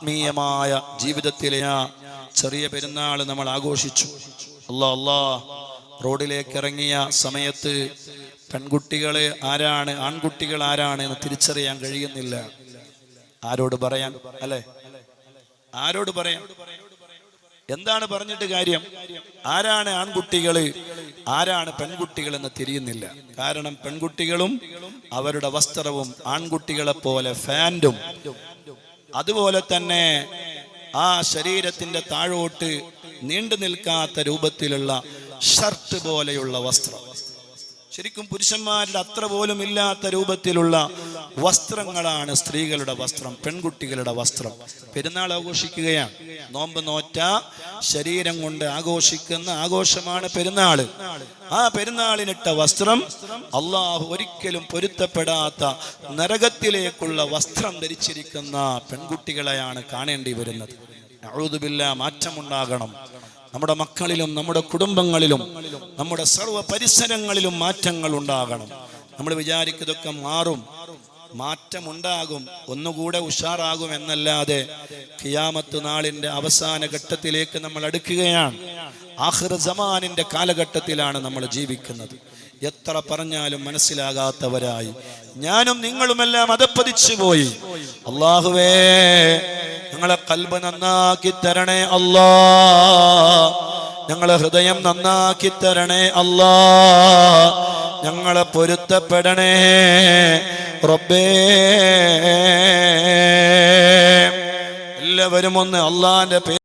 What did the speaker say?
ആത്മീയമായ ജീവിതത്തിലെ ആ ചെറിയ പെരുന്നാൾ നമ്മൾ ആഘോഷിച്ചു. അല്ലാ അല്ലാ റോഡിലേക്ക് ഇറങ്ങിയ സമയത്ത് പെൺകുട്ടികളെ ആരാണ് ആൺകുട്ടികൾ ആരാണ് എന്ന് തിരിച്ചറിയാൻ കഴിയുന്നില്ല. ആരോട് പറയാൻ അല്ലെ? ആരോട് പറയാൻ? എന്താണ് പറഞ്ഞിട്ട് കാര്യം? ആരാണ് ആൺകുട്ടികൾ ആരാണ് പെൺകുട്ടികൾ എന്ന് തിരിയുന്നില്ല. കാരണം പെൺകുട്ടികളും അവരുടെ വസ്ത്രവും ആൺകുട്ടികളെ പോലെ ഫാന്റും അതുപോലെ തന്നെ ആ ശരീരത്തിന്റെ താഴോട്ട് നീണ്ടു നിൽക്കാത്ത രൂപത്തിലുള്ള ഷർട്ട് പോലെയുള്ള വസ്ത്രം. ശരിക്കും പുരുഷന്മാരുടെ അത്ര പോലും ഇല്ലാത്ത രൂപത്തിലുള്ള വസ്ത്രങ്ങളാണ് സ്ത്രീകളുടെ വസ്ത്രം പെൺകുട്ടികളുടെ വസ്ത്രം. പെരുന്നാൾ ആഘോഷിക്കുകയാണ്. നോമ്പ് നോറ്റ ശരീരം കൊണ്ട് ആഘോഷിക്കുന്ന ആഘോഷമാണ് പെരുന്നാൾ. ആ പെരുന്നാളിനിട്ട വസ്ത്രം അള്ളാഹു ഒരിക്കലും പൊരുത്തപ്പെടാത്ത നരകത്തിലേക്കുള്ള വസ്ത്രം ധരിച്ചിരിക്കുന്ന പെൺകുട്ടികളെയാണ് കാണേണ്ടി വരുന്നത്. അഴുതുബില്ല മാറ്റമുണ്ടാകണം. നമ്മുടെ മക്കളിലും നമ്മുടെ കുടുംബങ്ങളിലും നമ്മുടെ സർവ പരിസരങ്ങളിലും മാറ്റങ്ങൾ ഉണ്ടാകണം നമ്മൾ വിചാരിക്കുന്നതൊക്കെ മാറും. മാറ്റമുണ്ടാകും ഒന്നുകൂടെ ഉഷാറാകും എന്നല്ലാതെ ഖിയാമത്ത് നാളിന്റെ അവസാന ഘട്ടത്തിലേക്ക് നമ്മൾ അടുക്കുകയാണ്. ആഹ്റ ജമാനിന്റെ കാലഘട്ടത്തിലാണ് നമ്മൾ ജീവിക്കുന്നത്. എത്ര പറഞ്ഞാലും മനസ്സിലാകാത്തവരായി. ഞാനും നിങ്ങളുമെല്ലാം അതപ്പതിച്ചു പോയി. അള്ളാഹുവേ ഞങ്ങളെ കൽബ് നന്നാക്കി തരണേ അല്ലാ. ഞങ്ങളെ ഹൃദയം നന്നാക്കി തരണേ അല്ലാ. ഞങ്ങളെ പൊരുത്തപ്പെടണേ. റബ്ബേ. എല്ലാവരും ഒന്ന് അള്ളാന്റെ പേര്